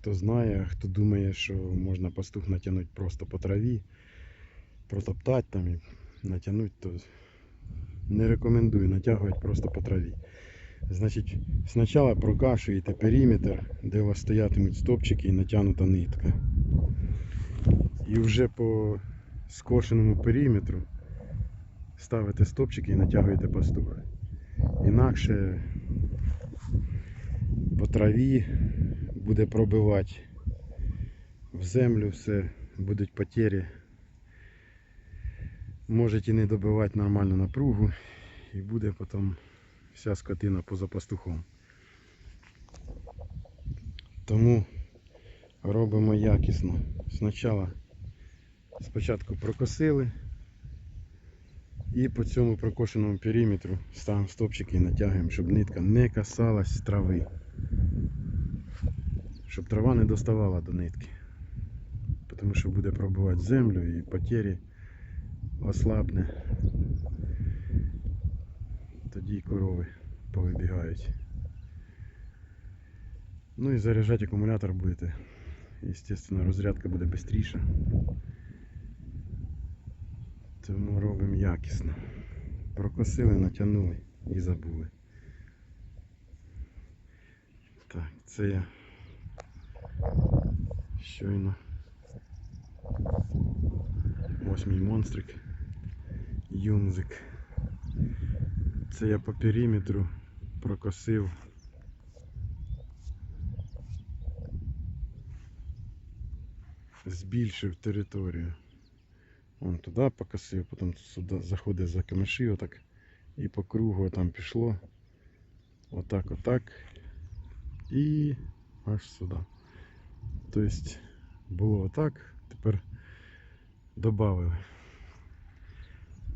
Хто знає, хто думає, що можна пастух натягнути просто по траві, протоптати там і натягнути, то не рекомендую натягувати просто по траві. Значить, спочатку прокашуєте периметр, де у вас стоятимуть стопчики і натягнута нитка. І вже по скошеному периметру ставите стопчики і натягуєте пастух. Інакше по траві буде пробивати в землю все, будуть потері. Можете не добивати нормальну напругу і буде потім вся скотина поза пастухом. Тому робимо якісно. Спочатку спочатку прокосили і по цьому прокошеному периметру ставимо стопчики і натягуємо, щоб нитка не касалась трави. Щоб трава не доставала до нитки. Тому що буде пробивати землю і потері ослабне. Тоді і корови повибігають. Ну і заряджати акумулятор будете. Естественно, розрядка буде швидше. Тому робимо якісно. Прокосили, натягнули і забули. Так, це я щойно. Ось монстрик. Юмзик. Це я по периметру прокосив. Збільшив територію. Вон туди покосив, потім сюди заходить за камеші отак. І по кругу там пішло. Отак, отак. І аж сюди. Тобто було отак, тепер додали.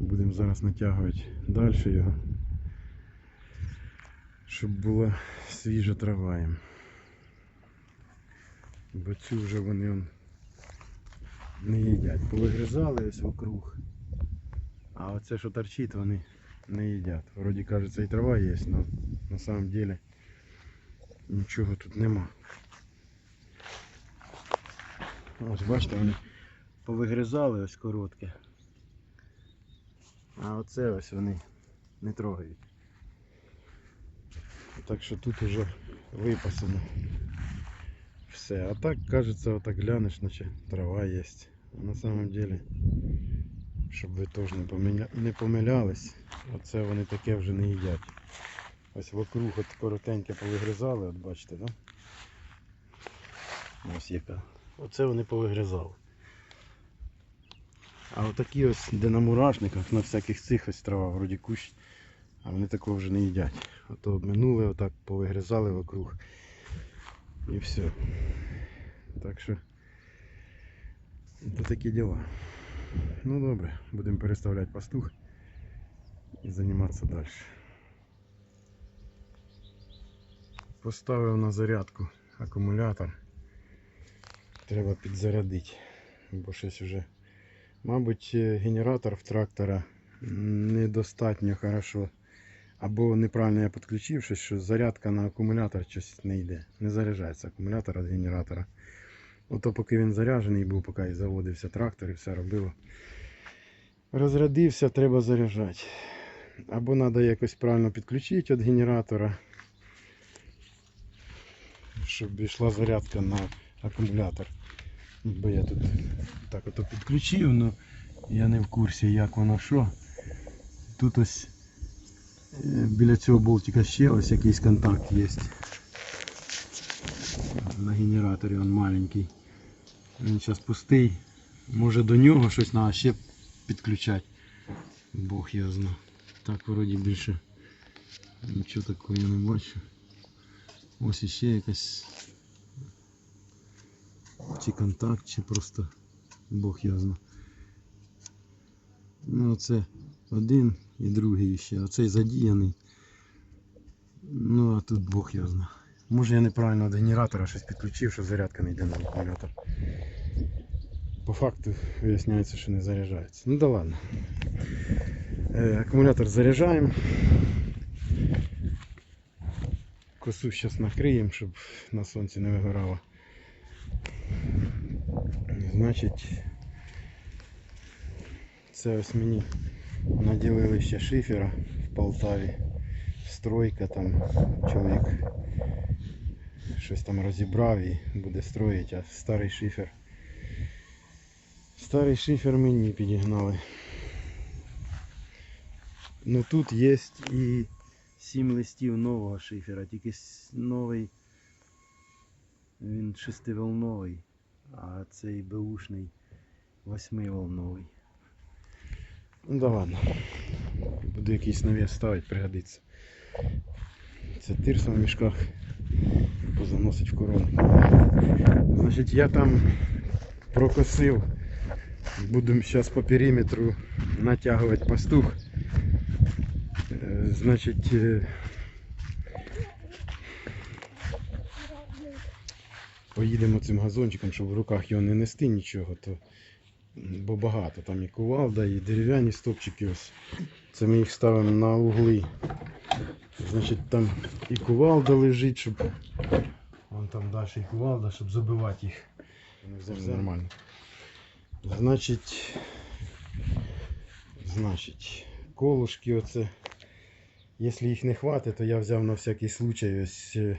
Будемо зараз натягувати далі його, щоб була свіжа трава їм. Бо цю вже вони он, не їдять. Повигризали ось вокруг. А оце, що торчить, вони не їдять. Вроді кажеться і трава є, але на самом деле нічого тут нема. Ось бачите, вони повигризали ось коротке. А оце ось вони не трогають. Так що тут уже випасано все. А так кажеться, отак глянеш, наче трава є. На самом деле, щоб ви теж не, помиля... не помилялись, оце вони таке вже не їдять. Ось вокруг от коротеньке повигризали, от бачите, да? Ось яка. Оце вони повигризали. А отакі ось, де на мурашниках, на всяких цих ось трава, вроді кущ, а вони такого вже не їдять. Ото обминули, отак повигризали вокруг. І все. Так що це такі діла. Ну добре, будемо переставляти пастух і займатися далі. Поставив на зарядку акумулятор. Треба підзарядити, бо щось вже Мабуть, е, генератор в трактора недостатньо хорошо. Або неправильно я підключив що зарядка на акумулятор щось не йде. Не заряджається акумулятор від генератора. Ото поки він заряджений був, поки заводився трактор і все робило. Розрядився, треба заряджати. Або треба якось правильно підключити від генератора, щоб йшла зарядка на акумулятор. Бо я тут так ото підключив, але я не в курсі як воно що. Тут ось е, біля цього болтика ще ось якийсь контакт є. На генераторі він маленький. Він зараз пустий. Може до нього щось треба ще підключати. Бог я знаю. Так вроді більше нічого такого я не бачу. Ось іще якась чи контакт, чи просто Бог знає. Ну оце один і другий ще. Оцей задіяний. Ну а тут Бог знає. Може я неправильно до генератора щось підключив, що зарядка не йде на акумулятор. По факту виясняється, що не заряджається. Ну да ладно. Е, акумулятор заряджаємо. Косу зараз накриємо, щоб на сонці не вигорало. Значить, це ось мені наділили ще шифера в Полтаві. Стройка там чоловік щось там розібрав і буде строїти, а старий шифер. Старий шифер мені підігнали. Ну тут є і 7 листів нового шифера, тільки новий він шестиволновий, а цей беушний восьмиволновий. Ну да ладно. Буду якийсь навіс ставити, пригодиться. Це тирса в мішках позаносить в корону. Значить, я там прокосив. Буду зараз по периметру натягувати пастух. Е, Значить, поїдемо цим газончиком, щоб в руках його не нести нічого, то, бо багато. Там і кувалда, і дерев'яні стопчики. Ось. Це ми їх ставимо на угли. Значить, там і кувалда лежить, щоб. Вон там далі і кувалда, щоб забивати їх. Вони завжди нормально. Значить. Значить, колушки оце. Якщо їх не хватить, то я взяв на всякий случай ось е,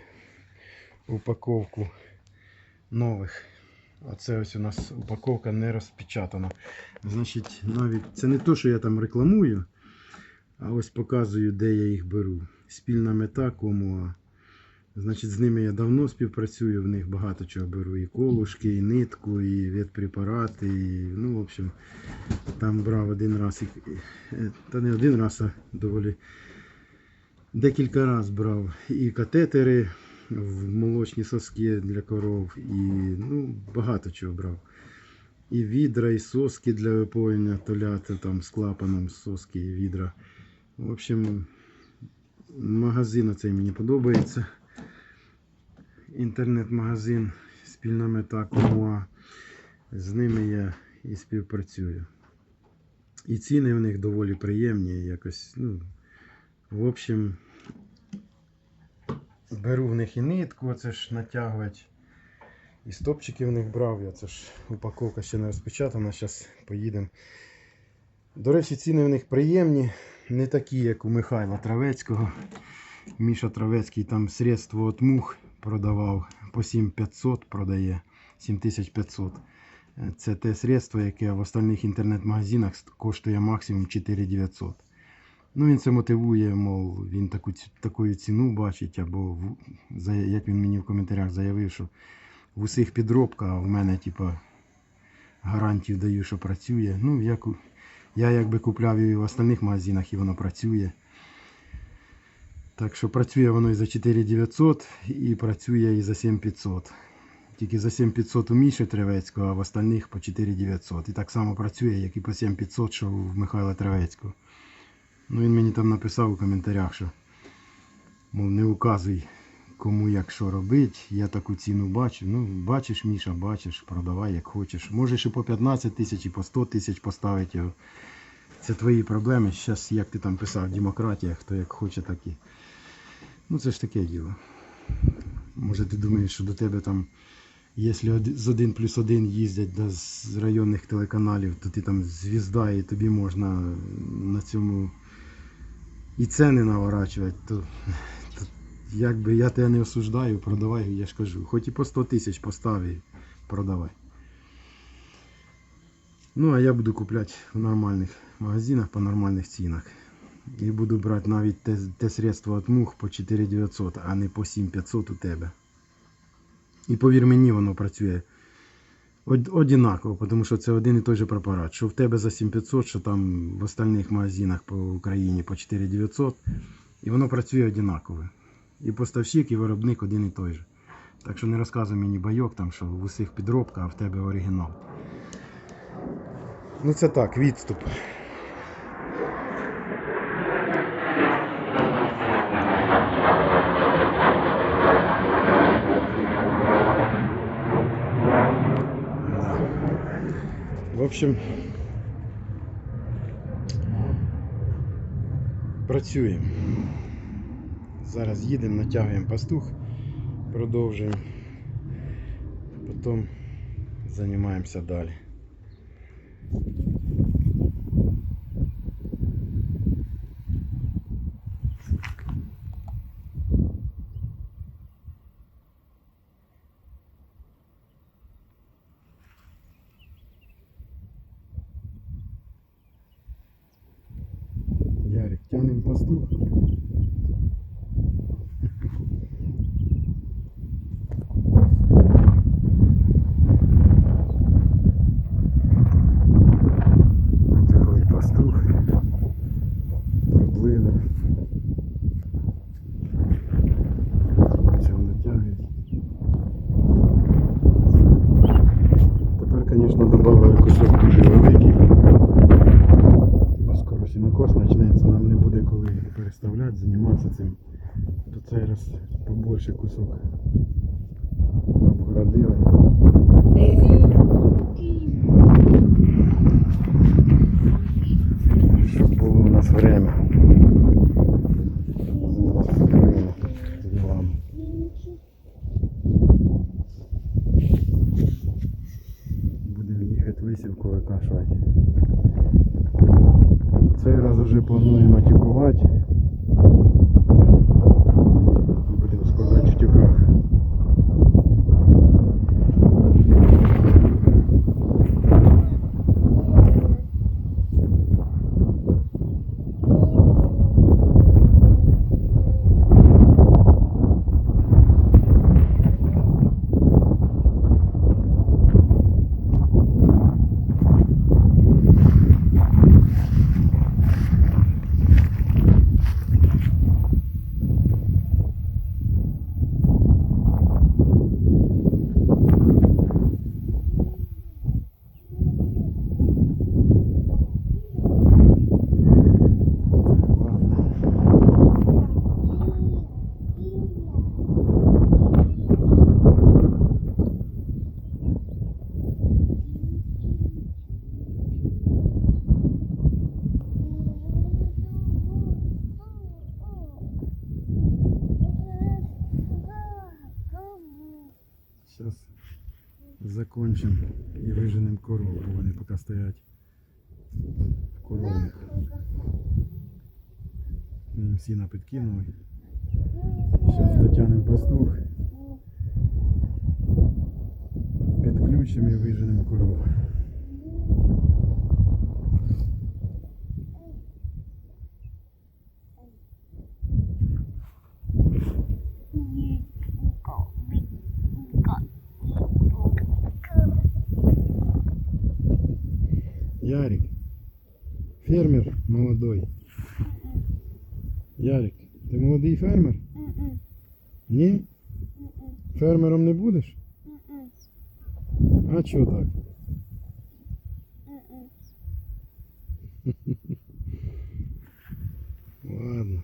упаковку нових. Оце ось у нас упаковка не розпечатана. Значить, навіть це не то, що я там рекламую, а ось показую, де я їх беру. Спільна мета Комуа. Значить, з ними я давно співпрацюю, в них багато чого беру. І колушки, і нитку, і ветпрепарати, і, ну, в общем, там брав один раз, е, та не один раз, а доволі декілька разів брав і катетери молочні соски для коров, і ну, багато чого брав. І відра, і соски для випоєння толяти там з клапаном соски і відра. В общем, магазин оцей мені подобається. Інтернет-магазин, спільна мета Комуа. З ними я і співпрацюю. І ціни в них доволі приємні. Якось, ну, в общем, беру в них і нитку, оце ж натягувати. І стопчики в них брав, я це ж упаковка ще не розпечатана, зараз поїдемо. До речі, ціни в них приємні, не такі, як у Михайла Травецького. Міша Травецький там средство от мух продавав по 7500 продає, 7500. Е, Це те средство, яке в остальних інтернет-магазинах коштує максимум 4900. Ну, він це мотивує, мов він таку, таку ціну бачить, або в- як він мені в коментарях заявив, що в усіх підробка, а в мене, типа, гарантію даю, що працює. Ну, я, я якби купляв і в остальних магазинах, і воно працює. Так що працює воно і за 4900, і працює і за 7500. Тільки за 7500 у Міші Тревецького, а в остальних по 4900. І так само працює, як і по 7500, що в Михайла Тревецького. Ну він мені там написав у коментарях, що мов не указуй кому як що робити. Я таку ціну бачу. Ну, бачиш, Міша, бачиш, продавай як хочеш. Можеш і по 15 тисяч, і по 100 тисяч поставити його. Це твої проблеми. Зараз, як ти там писав, демократія, хто як хоче, так і. Ну це ж таке діло. Може ти думаєш, що до тебе там, якщо з 1 плюс 1 їздять да, з районних телеканалів, то ти там звізда і тобі можна на цьому і ціни наворачувати, то, то якби я тебе не осуждаю, продавай, я ж кажу. Хоч і по 100 тисяч постав і продавай. Ну, а я буду купляти в нормальних магазинах по нормальних цінах. І буду брати навіть те, те средство від мух по 4900, а не по 7500 у тебе. І повір мені, воно працює од- одинаково, тому що це один і той же препарат. Що в тебе за 7500, що там в остальних магазинах по Україні по 4900. І воно працює одинаково. І поставщик, і виробник один і той же. Так що не розказуй мені байок, там, що в усіх підробка, а в тебе оригінал. Ну це так, відступ. Общем, працюємо. Зараз їдемо, натягуємо пастух, продовжуємо. Потім займаємося далі. Boston. Побольше кусок обгородили. Щоб було у нас время. Будемо їхати висівку викашувати. Цей раз вже плануємо тюкувати. Будемо складати в тюках. Ладно. Сейчас закончим і выженем корову, бо вони поки стоять коровник. Ми їм сіна підкинули. Зараз дотягнемо пастух. Підключимо і виженемо корову. молодой. Ярик, ти молодий фермер? Ні? Фермером не будеш? А чого так? Ладно.